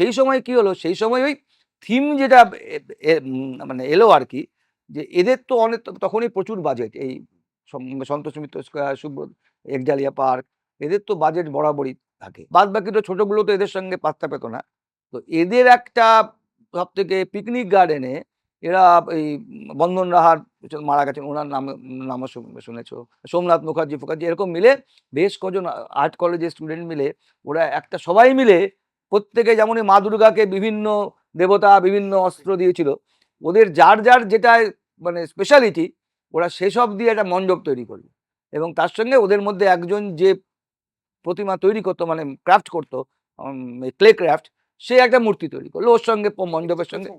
সেই সময় কি হলো? সেই সময় ওই থিম যেটা মানে এলো আর কি, যে এদের তো অনেক, তখনই প্রচুর বাজেট এই সন্তোষ মিত্র স্কোয়ার সুব্রত একজালিয়া পার্ক এদের তো বাজেট বরাবরই থাকে। বাদ বাকি তো ছোটগুলো তো এদের সঙ্গে পাত্তা পেতো না। তো এদের একটা সব থেকে পিকনিক গার্ডেনে এরা এই বন্ধন রাহার মারা গেছেন, ওনার নাম, নামও শুনেছ? সোমনাথ মুখার্জি, ফুখার্জি, এরকম মিলে বেশ কজন আর্ট কলেজের স্টুডেন্ট মিলে ওরা একটা সবাই মিলে প্রত্যেকে যেমন এই মা দুর্গাকে বিভিন্ন দেবতা বিভিন্ন অস্ত্র দিয়েছিল ওদের যার যার যেটা মানে স্পেশালিটি ওরা সেসব দিয়ে একটা মণ্ডপ তৈরি করল। এবং তার সঙ্গে ওদের মধ্যে একজন যে প্রতিমা তৈরি করতো মানে ক্রাফট করতো ক্লে ক্রাফট সে একটা মূর্তি তৈরি করল। ওর সঙ্গে মণ্ডপের সঙ্গে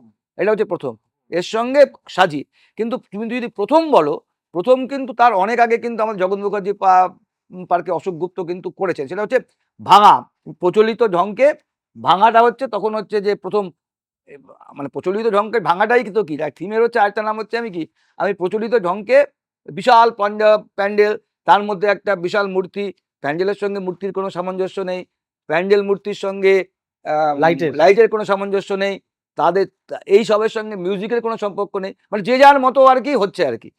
এটা হচ্ছে প্রথম। এর সঙ্গে সাজি। কিন্তু তুমি যদি প্রথম বলো প্রথম কিন্তু তার অনেক আগে কিন্তু আমার জগৎ মুখার্জি পা- পার্কে অশোক গুপ্ত কিন্তু করেছেন। সেটা হচ্ছে ভাঙা প্রচলিত ঢংকে ভাঙাটা হচ্ছে তখন হচ্ছে যে প্রথম মানে প্রচলিত ঢংকে ভাঙাটাই কিন্তু কি? থিমের হচ্ছে আরেকটা নাম হচ্ছে আমি কি? আমি প্রচলিত ঢংকে বিশাল পাঞ্জাব প্যান্ডেল তার মধ্যে একটা বিশাল মূর্তি প্যান্ডেলের সঙ্গে মূর্তির কোনো সামঞ্জস্য নেই প্যান্ডেল মূর্তির সঙ্গে লাইটের। লাইটের কোনো সামঞ্জস্য নেই তাদের এই সবের সঙ্গে মিউজিকের কোনো সম্পর্ক নেই মানে যে যার মতো আর কি হচ্ছে আর কি।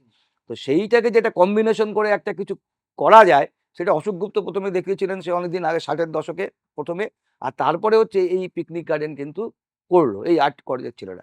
তো সেইটাকে যেটা কম্বিনেশন করে একটা কিছু করা যায় সেটা অশোকগুপ্ত প্রথমে দেখিয়েছিলেন, সে অনেকদিন আগে ষাটের দশকে প্রথমে। আর তারপরে হচ্ছে এই পিকনিক গার্ডেন কিন্তু করল, এই আর্ট কলেজের ছেলেরা।